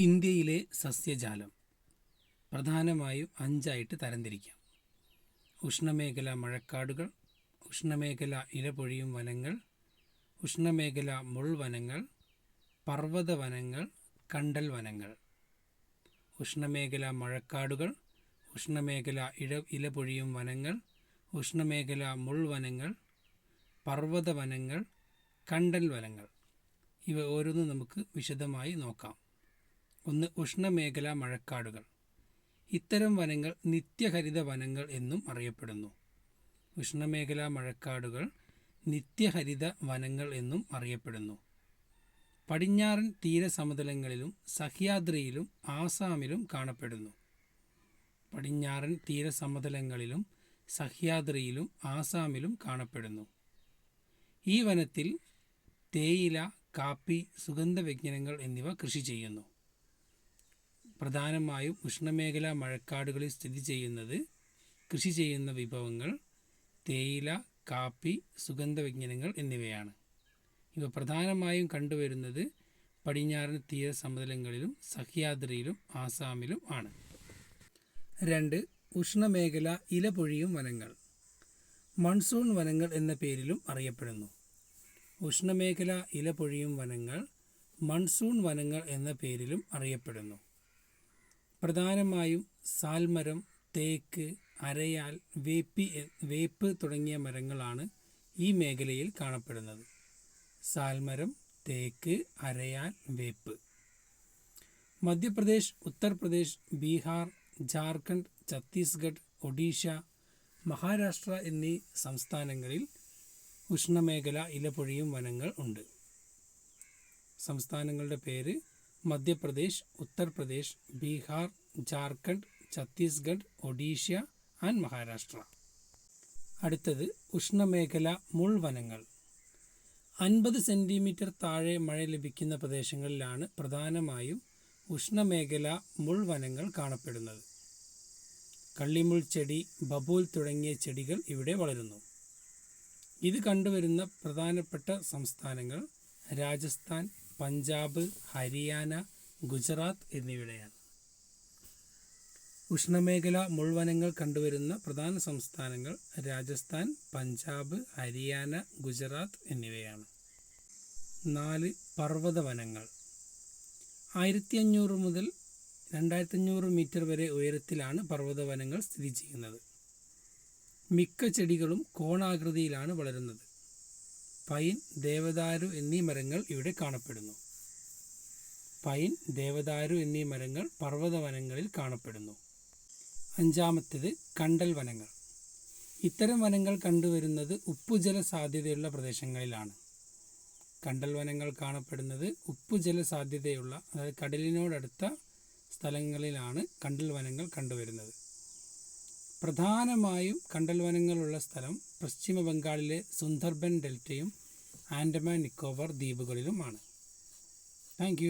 ഇന്ത്യയിലെ സസ്യജാലം പ്രധാനമായും അഞ്ചായിട്ട് തരംതിരിക്കാം. ഉഷ്ണമേഖല മഴക്കാടുകൾ ഉഷ്ണമേഖല ഇലപൊഴിയും വനങ്ങൾ ഉഷ്ണമേഖല മുൾവനങ്ങൾ പർവത വനങ്ങൾ കണ്ടൽ വനങ്ങൾ ഉഷ്ണമേഖല മഴക്കാടുകൾ ഉഷ്ണമേഖല ഇഴ ഇലപൊഴിയും വനങ്ങൾ ഉഷ്ണമേഖല മുൾവനങ്ങൾ പർവത വനങ്ങൾ കണ്ടൽ വനങ്ങൾ ഇവ ഓരോന്നും നമുക്ക് വിശദമായി നോക്കാം. ഒന്ന് ഉഷ്ണമേഖലാ മഴക്കാടുകൾ. ഇത്തരം വനങ്ങൾ നിത്യഹരിത വനങ്ങൾ എന്നും അറിയപ്പെടുന്നു. ഉഷ്ണമേഖലാ മഴക്കാടുകൾ നിത്യഹരിത വനങ്ങൾ എന്നും അറിയപ്പെടുന്നു. പടിഞ്ഞാറൻ തീരസമതലങ്ങളിലും സഹ്യാദ്രിയിലും ആസാമിലും കാണപ്പെടുന്നു. പടിഞ്ഞാറൻ തീരസമതലങ്ങളിലും സഹ്യാദ്രിയിലും ആസാമിലും കാണപ്പെടുന്നു. ഈ വനത്തിൽ തേയില കാപ്പി സുഗന്ധവ്യഞ്ജനങ്ങൾ എന്നിവ കൃഷി ചെയ്യുന്നു. പ്രധാനമായും ഉഷ്ണമേഖലാ മഴക്കാടുകളിൽ സ്ഥിതി ചെയ്യുന്നത് കൃഷി ചെയ്യുന്ന വിഭവങ്ങൾ തേയില കാപ്പി സുഗന്ധവ്യഞ്ജനങ്ങൾ എന്നിവയാണ്. ഇവ പ്രധാനമായും കണ്ടുവരുന്നത് പടിഞ്ഞാറൻ തീര സമതലങ്ങളിലും സഹ്യാദ്രിയിലും ആസാമിലും ആണ്. രണ്ട് ഉഷ്ണമേഖല ഇലപൊഴിയും വനങ്ങൾ. മൺസൂൺ വനങ്ങൾ എന്ന പേരിലും അറിയപ്പെടുന്നു. ഉഷ്ണമേഖല ഇലപൊഴിയും വനങ്ങൾ മൺസൂൺ വനങ്ങൾ എന്ന പേരിലും അറിയപ്പെടുന്നു. പ്രധാനമായും സാൽമരം തേക്ക് അരയാൽ വേപ്പി വേപ്പ് തുടങ്ങിയ മരങ്ങളാണ് ഈ മേഖലയിൽ കാണപ്പെടുന്നത്. സാൽമരം തേക്ക് അരയാൽ വേപ്പ്. മധ്യപ്രദേശ് ഉത്തർപ്രദേശ് ബീഹാർ ജാർഖണ്ഡ് ഛത്തീസ്ഗഡ് ഒഡീഷ മഹാരാഷ്ട്ര എന്നീ സംസ്ഥാനങ്ങളിൽ ഉഷ്ണമേഖല ഇലപൊഴിയും വനങ്ങൾ ഉണ്ട്. സംസ്ഥാനങ്ങളുടെ പേര് മധ്യപ്രദേശ് ഉത്തർപ്രദേശ് ബീഹാർ ജാർഖണ്ഡ് ഛത്തീസ്ഗഡ് ഒഡീഷ ആൻഡ് മഹാരാഷ്ട്ര. അടുത്തത് ഉഷ്ണമേഖല മുൾവനങ്ങൾ. അൻപത് സെന്റിമീറ്റർ താഴെ മഴ ലഭിക്കുന്ന പ്രദേശങ്ങളിലാണ് പ്രധാനമായും ഉഷ്ണമേഖല മുൾവനങ്ങൾ കാണപ്പെടുന്നത്. കള്ളിമുൾ ചെടി ബബൂൽ തുടങ്ങിയ ചെടികൾ ഇവിടെ വളരുന്നു. ഇത് കണ്ടുവരുന്ന പ്രധാനപ്പെട്ട സംസ്ഥാനങ്ങൾ രാജസ്ഥാൻ പഞ്ചാബ് ഹരിയാന ഗുജറാത്ത് എന്നിവയാണ് ഉഷ്ണമേഖല മുൾവനങ്ങൾ കണ്ടുവരുന്ന പ്രധാന സംസ്ഥാനങ്ങൾ രാജസ്ഥാൻ പഞ്ചാബ് ഹരിയാന ഗുജറാത്ത് എന്നിവയാണ്. നാല് പർവതവനങ്ങൾ. ആയിരത്തി അഞ്ഞൂറ് മുതൽ രണ്ടായിരത്തി അഞ്ഞൂറ് മീറ്റർ വരെ ഉയരത്തിലാണ് പർവതവനങ്ങൾ സ്ഥിതി ചെയ്യുന്നത്. മിക്ക ചെടികളും കോണാകൃതിയിലാണ് വളരുന്നത്. പൈൻ ദേവദാരു എന്നീ മരങ്ങൾ ഇവിടെ കാണപ്പെടുന്നു. പൈൻ ദേവദാരു എന്നീ മരങ്ങൾ പർവതവനങ്ങളിൽ കാണപ്പെടുന്നു. അഞ്ചാമത്തേത് കണ്ടൽ വനങ്ങൾ. ഇത്തരം വനങ്ങൾ കണ്ടുവരുന്നത് ഉപ്പുജല സാധ്യതയുള്ള പ്രദേശങ്ങളിലാണ്. കണ്ടൽ വനങ്ങൾ കാണപ്പെടുന്നത് ഉപ്പുജല സാധ്യതയുള്ള അതായത് കടലിനോടടുത്ത സ്ഥലങ്ങളിലാണ് കണ്ടൽ വനങ്ങൾ കണ്ടുവരുന്നത്. പ്രധാനമായും കണ്ടൽ വനങ്ങളുള്ള സ്ഥലം പശ്ചിമ ബംഗാളിലെ സുന്ദർബൻ ഡെൽറ്റയും ആൻഡമാൻ നിക്കോബാർ ദ്വീപുകളിലുമാണ്. താങ്ക്